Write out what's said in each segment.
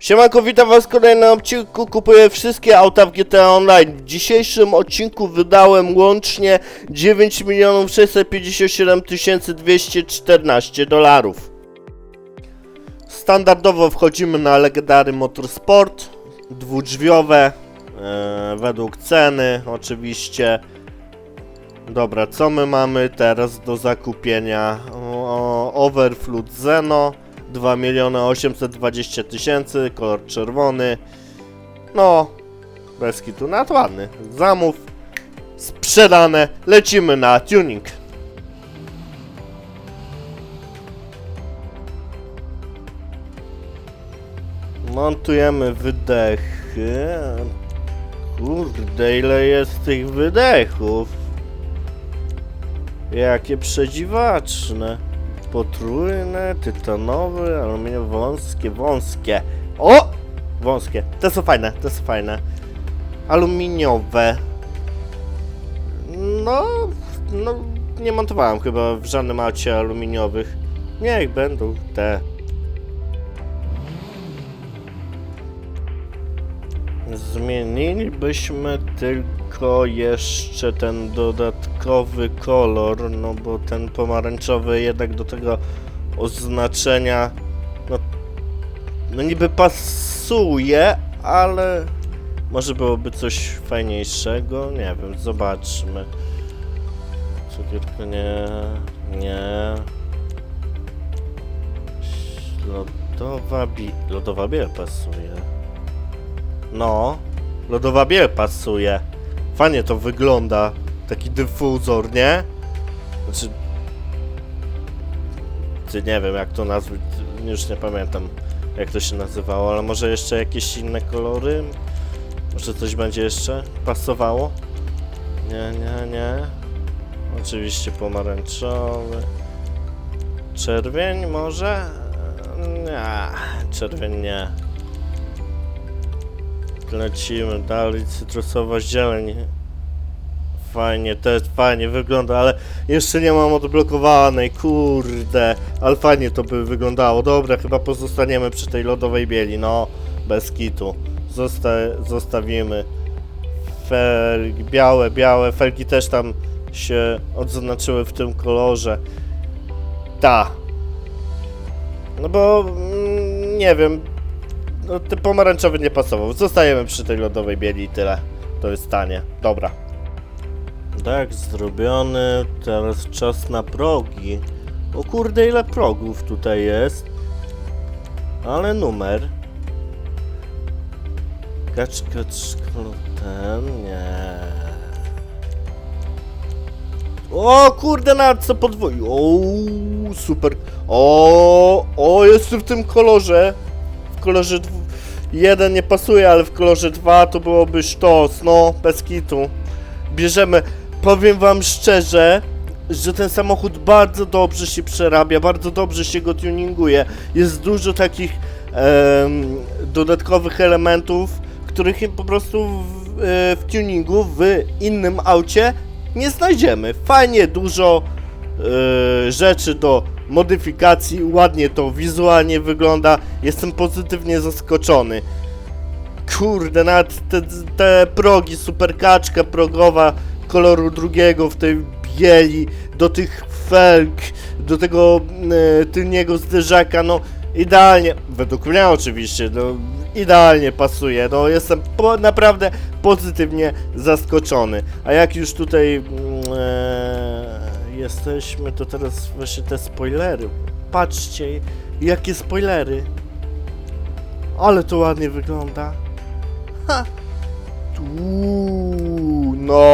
Siemanko, witam was w kolejnym odcinku, kupuję wszystkie auta w GTA Online. W dzisiejszym odcinku wydałem łącznie 9 657 214 dolarów. Standardowo wchodzimy na Legendary Motorsport, dwudrzwiowe, e, według ceny oczywiście. Dobra, co my mamy teraz do zakupienia? O, Overflood Zeno 2 miliony 820 tysięcy, kolor czerwony. No, bez kitu, nawet ładny. Zamów, sprzedane, lecimy na tuning. Montujemy wydechy. Kurde, ile jest tych wydechów. Jakie przedziwaczne. Potrójne, tytanowe, aluminiowe, wąskie, wąskie. O! Wąskie. Te są fajne, te są fajne. Aluminiowe. No, no, nie montowałem chyba w żadnym aucie aluminiowych. Niech będą te. Zmienilibyśmy tylko jeszcze ten dodatkowy kolor, no bo ten pomarańczowy jednak do tego oznaczenia, no, no niby pasuje, ale może byłoby coś fajniejszego, nie wiem, zobaczmy. Cukierka nie, nie. Lodowa bi... Lodowa biel pasuje. No, lodowa biel pasuje. Fajnie to wygląda. Taki dyfuzor, nie? Znaczy... Ty nie wiem jak to nazwać, już nie pamiętam jak to się nazywało, ale może jeszcze jakieś inne kolory? Może coś będzie jeszcze pasowało? Nie, nie, nie. Oczywiście pomarańczowy. Czerwień może? Nie, czerwień nie. Lecimy dalej, cytrusowa zieleń. Fajnie, to jest fajnie wygląda, ale jeszcze nie mam odblokowanej, kurde. Ale fajnie to by wyglądało. Dobra, chyba pozostaniemy przy tej lodowej bieli, no. Bez kitu. Zosta zostawimy. Felgi, białe, białe. Felgi też tam się odznaczyły w tym kolorze. Ta. No bo, mm, nie wiem, no, pomarańczowy nie pasował. Zostajemy przy tej lodowej bieli i tyle. To jest tanie. Dobra. Tak, zrobiony. Teraz czas na progi. O kurde, ile progów tutaj jest. Ale numer. Kacz, kacz, ten, nie. O kurde, na co podwoił. O, super. O, o, jestem w tym kolorze. W kolorze dwu... jeden nie pasuje, ale w kolorze dwa to byłoby sztos, no, bez kitu. Bierzemy, powiem wam szczerze, że ten samochód bardzo dobrze się przerabia, bardzo dobrze się go tuninguje. Jest dużo takich dodatkowych elementów, których po prostu w, e, w tuningu w innym aucie nie znajdziemy. Fajnie dużo e, rzeczy do modyfikacji, ładnie to wizualnie wygląda. Jestem pozytywnie zaskoczony. Kurde, nawet te, te progi, superkaczka progowa koloru drugiego w tej bieli, do tych felg, do tego e, tylniego zderzaka, no idealnie, według mnie oczywiście, no idealnie pasuje, no jestem po, naprawdę pozytywnie zaskoczony. A jak już tutaj mm, e, jesteśmy, to teraz właśnie te spoilery. Patrzcie, jakie spoilery. Ale to ładnie wygląda. Ha! Uuu, no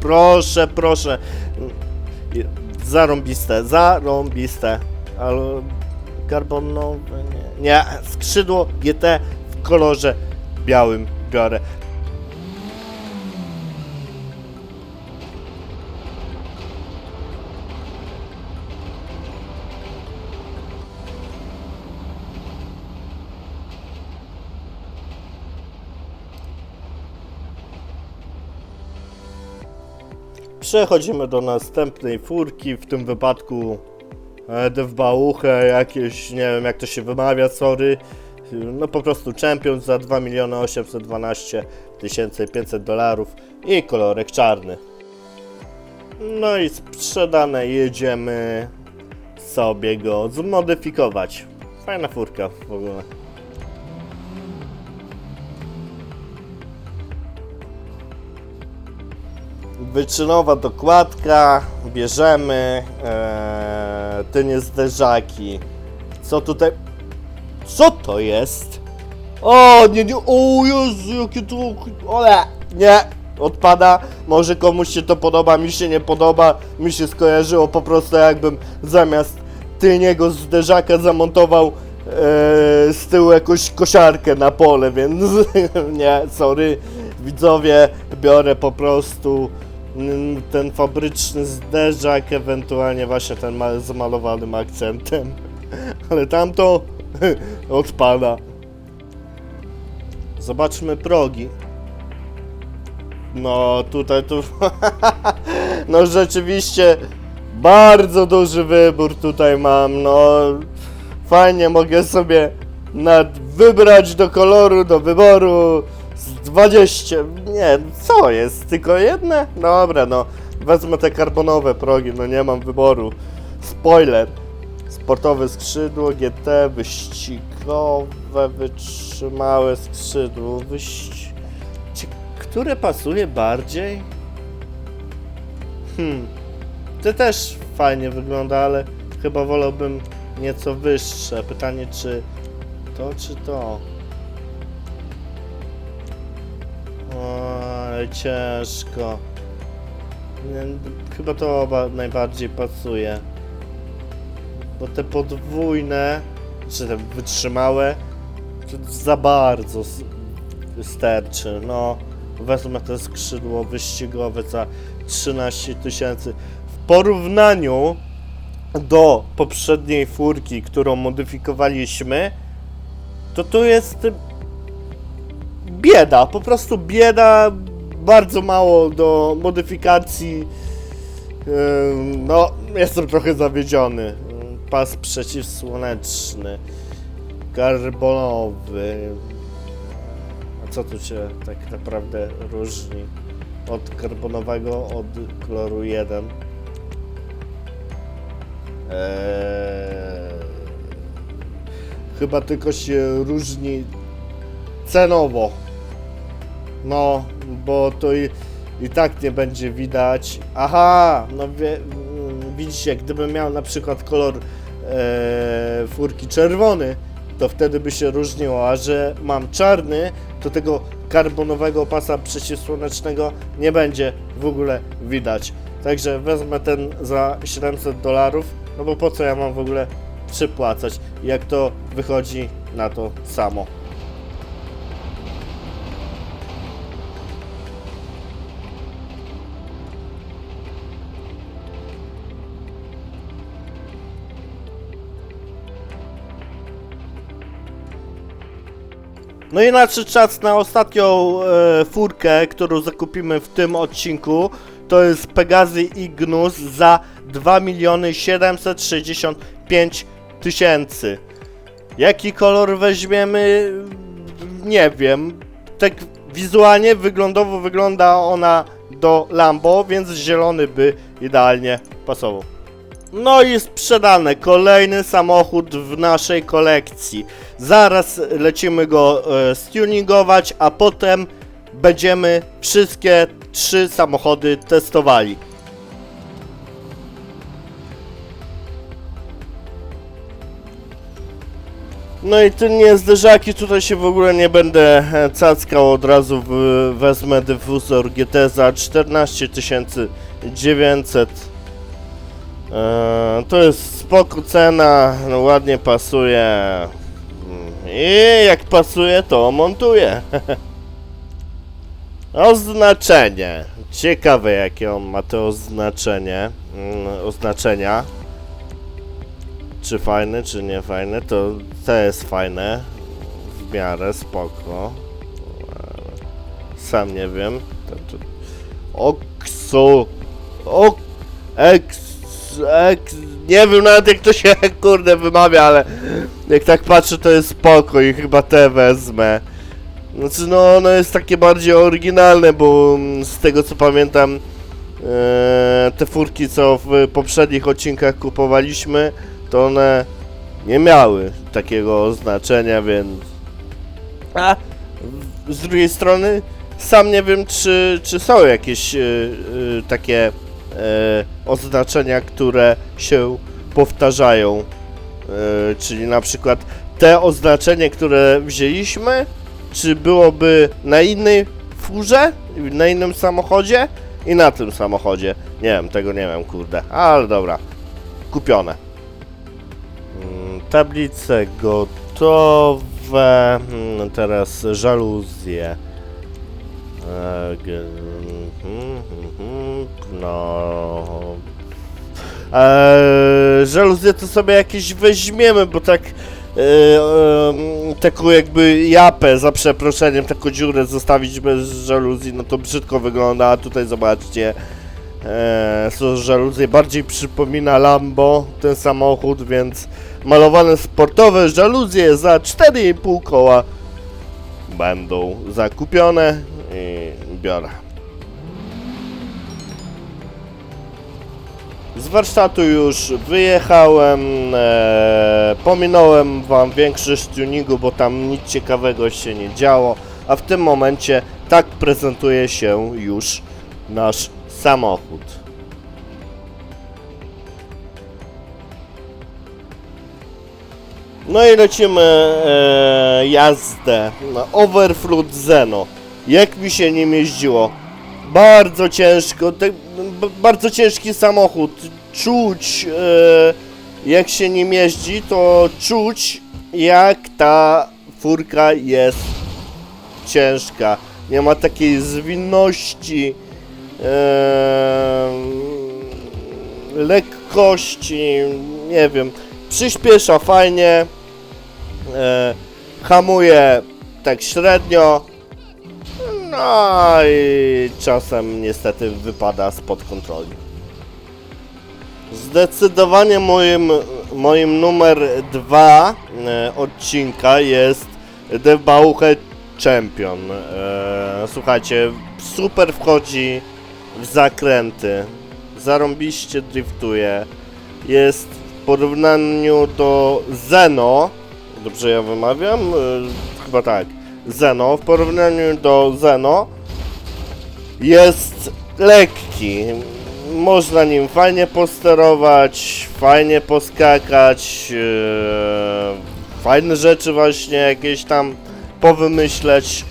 proszę, proszę. Zarąbiste, zarąbiste. Ale karbonowe nie. Nie, skrzydło GT w kolorze białym biorę. Przechodzimy do następnej furki, w tym wypadku e, Devbauche, jakieś, nie wiem jak to się wymawia, sorry. no po prostu Champion za 2 miliony 812 500 dolarów i kolorek czarny. No i sprzedane jedziemy sobie go zmodyfikować. Fajna furka w ogóle. Wyczynowa dokładka, bierzemy eee, tynie zderzaki. Co tutaj? Co to jest? O, nie, nie, o Jezu, jakie to, ole, nie, odpada, może komuś się to podoba, mi się nie podoba, mi się skojarzyło po prostu jakbym zamiast tylniego zderzaka zamontował e, z tyłu jakąś kosiarkę na pole, więc nie, sorry, widzowie, biorę po prostu ten fabryczny zderzak, ewentualnie właśnie ten ma- z malowanym akcentem, ale tamto odpada. Zobaczmy progi. No tutaj tu. no rzeczywiście bardzo duży wybór tutaj mam. No fajnie mogę sobie nad wybrać do koloru, do wyboru z 20. Nie, co jest? Tylko jedne? Dobra, no. Wezmę te karbonowe progi, no nie mam wyboru. Spoiler. Sportowe skrzydło, GT, wyścigowe, wytrzymałe skrzydło, wyści... Czy które pasuje bardziej? Hmm, to też fajnie wygląda, ale chyba wolałbym nieco wyższe. Pytanie, czy to, czy to? Ciężko. Chyba to najbardziej pasuje. Bo te podwójne, czy te wytrzymałe, za bardzo sterczy. No, wezmę to skrzydło wyścigowe za 13 tysięcy. W porównaniu do poprzedniej furki, którą modyfikowaliśmy, to tu jest bieda, po prostu bieda, bardzo mało do modyfikacji. No, jestem trochę zawiedziony. Pas przeciwsłoneczny, karbonowy. A co tu się tak naprawdę różni od karbonowego, od koloru 1? Eee, chyba tylko się różni cenowo. No, bo to i, i tak nie będzie widać. Aha, no wie, mm, widzicie, gdybym miał na przykład kolor e, furki czerwony, to wtedy by się różniło, a że mam czarny, to tego karbonowego pasa przeciwsłonecznego nie będzie w ogóle widać. Także wezmę ten za 700 dolarów, no bo po co ja mam w ogóle przypłacać, jak to wychodzi na to samo. No i nadszedł czas na ostatnią e, furkę, którą zakupimy w tym odcinku. To jest Pegazy Ignus za 2 miliony 765 tysięcy. Jaki kolor weźmiemy? Nie wiem. Tak wizualnie, wyglądowo wygląda ona do Lambo, więc zielony by idealnie pasował. No i sprzedane. Kolejny samochód w naszej kolekcji. Zaraz lecimy go e, stuningować, a potem będziemy wszystkie trzy samochody testowali. No i tylnie zderzaki, tutaj się w ogóle nie będę e, cackał, od razu wezmę dyfuzor GT za 14 900 Eee, to jest spoko cena, no ładnie pasuje. I jak pasuje, to montuję. Oznaczenie. Ciekawe jakie on ma to oznaczenie. Mm, oznaczenia. Czy fajne, czy nie fajne, to to jest fajne. W miarę spoko. Sam nie wiem. Oksu. Ok. Eks, nie wiem nawet jak to się kurde wymawia, ale jak tak patrzę, to jest spoko i chyba te wezmę. Znaczy, no, ono jest takie bardziej oryginalne, bo mm, z tego co pamiętam, e, te furki, co w poprzednich odcinkach kupowaliśmy, to one nie miały takiego oznaczenia, więc... A z drugiej strony, sam nie wiem, czy, czy są jakieś e, e, takie oznaczenia, które się powtarzają. E, czyli na przykład te oznaczenie, które wzięliśmy, czy byłoby na innej furze, na innym samochodzie i na tym samochodzie. Nie wiem, tego nie wiem, kurde. Ale dobra. Kupione. Mm, Tablice gotowe. Mm, Teraz żaluzje. No. Eee, to sobie jakieś weźmiemy, bo tak em, taką jakby japę, za przeproszeniem, taką dziurę zostawić bez żaluzji, no to brzydko wygląda, a tutaj zobaczcie, e, są żaluzje, bardziej przypomina Lambo ten samochód, więc malowane sportowe żaluzje za 4,5 koła będą zakupione i biorę. Z warsztatu już wyjechałem, e, pominąłem wam większość tuningu, bo tam nic ciekawego się nie działo, a w tym momencie tak prezentuje się już nasz samochód. No i lecimy e, jazdę na Overflood Zeno. Jak mi się nim jeździło? Bardzo ciężko, bardzo ciężki samochód. Czuć, e, jak się nim jeździ, to czuć, jak ta furka jest ciężka. Nie ma takiej zwinności, e, lekkości, nie wiem. Przyspiesza fajnie, e, hamuje tak średnio. No i czasem niestety wypada spod kontroli. Zdecydowanie moim, moim numer dwa e, odcinka jest The Bauche Champion. E, słuchajcie, super wchodzi w zakręty, zarąbiście driftuje. Jest w porównaniu do Zeno, dobrze ja wymawiam? E, chyba tak. Zeno, w porównaniu do Zeno jest lekki. Można nim fajnie posterować, fajnie poskakać, e, fajne rzeczy właśnie jakieś tam powymyśleć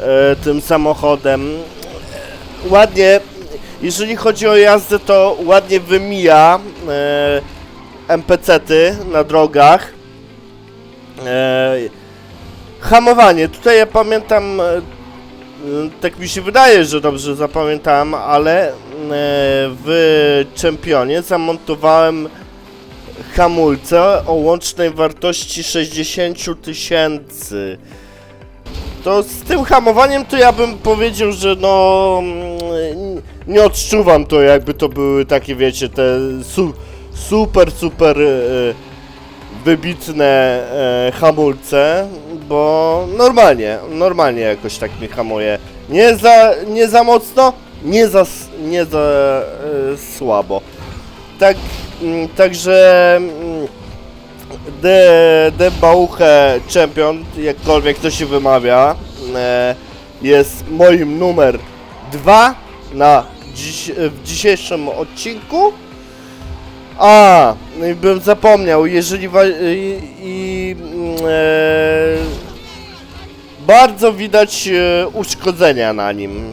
e, tym samochodem. Ładnie, jeżeli chodzi o jazdę, to ładnie wymija e, NPC-ty na drogach. E, Hamowanie. Tutaj ja pamiętam, e, e, tak mi się wydaje, że dobrze zapamiętałem, ale e, w Czempionie zamontowałem hamulce o łącznej wartości 60 tysięcy. To z tym hamowaniem to ja bym powiedział, że no mm, nie odczuwam to jakby to były takie wiecie te su super super wybitne hamulce, bo normalnie, normalnie jakoś tak mi hamuje. Nie za, nie za mocno, nie za, nie za e, słabo. Tak, mm, także mm, De, De Bauche Champion, jakkolwiek to się wymawia, e, jest moim numer dwa na dziś, w dzisiejszym odcinku. A, no bym zapomniał, jeżeli wa- i, i mm, e, bardzo widać e, uszkodzenia na nim.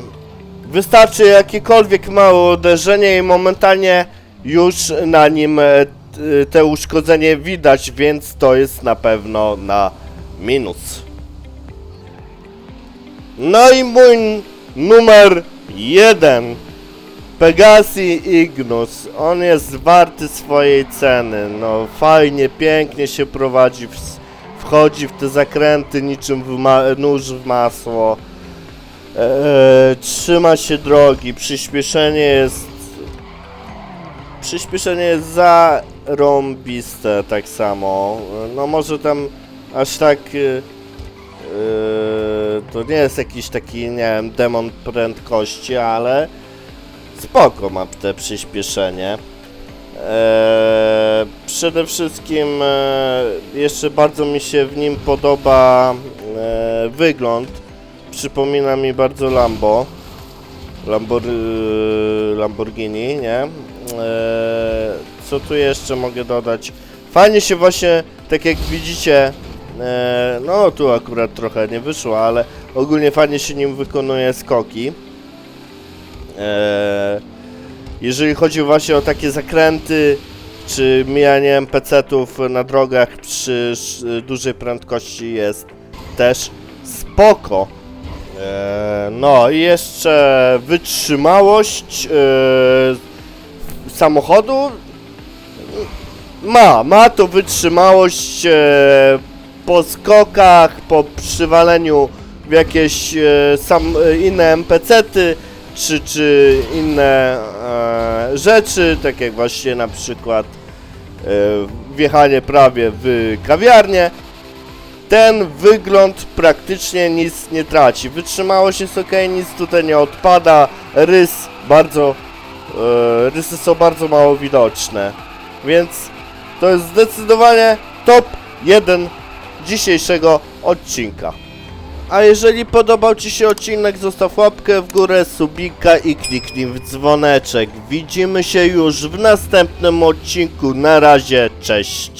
Wystarczy jakiekolwiek małe uderzenie i momentalnie już na nim e, t- te uszkodzenie widać, więc to jest na pewno na minus. No i mój numer jeden. Pegasi Ignus, on jest warty swojej ceny, no fajnie, pięknie się prowadzi, w, wchodzi w te zakręty niczym w nóż w masło, eee, trzyma się drogi, przyspieszenie jest, przyspieszenie jest za rąbiste tak samo. No może tam aż tak... y, y, to nie jest jakiś taki, nie wiem, demon prędkości, ale spoko ma te przyspieszenie. Eee, przede wszystkim e, jeszcze bardzo mi się w nim podoba e, wygląd. Przypomina mi bardzo Lambo. Lambor, y, Lamborghini, nie? Eee, co tu jeszcze mogę dodać? Fajnie się właśnie, tak jak widzicie, e, no tu akurat trochę nie wyszło, ale ogólnie fajnie się nim wykonuje skoki. Eee, jeżeli chodzi właśnie o takie zakręty, czy mijanie NPC-ów na drogach przy dużej prędkości jest też spoko. Eee, no i jeszcze wytrzymałość eee, samochodu ma, ma to wytrzymałość po skokach, po przywaleniu w jakieś e, sam, e, inne NPC-ty, czy, czy inne e, rzeczy, tak jak właśnie na przykład e, wjechanie prawie w kawiarnię. Ten wygląd praktycznie nic nie traci. Wytrzymałość jest ok, nic tutaj nie odpada. Rys bardzo. E, rysy są bardzo mało widoczne. Więc to jest zdecydowanie top 1 dzisiejszego odcinka. A jeżeli podobał Ci się odcinek, zostaw łapkę w górę, subika i kliknij w dzwoneczek. Widzimy się już w następnym odcinku. Na razie, cześć.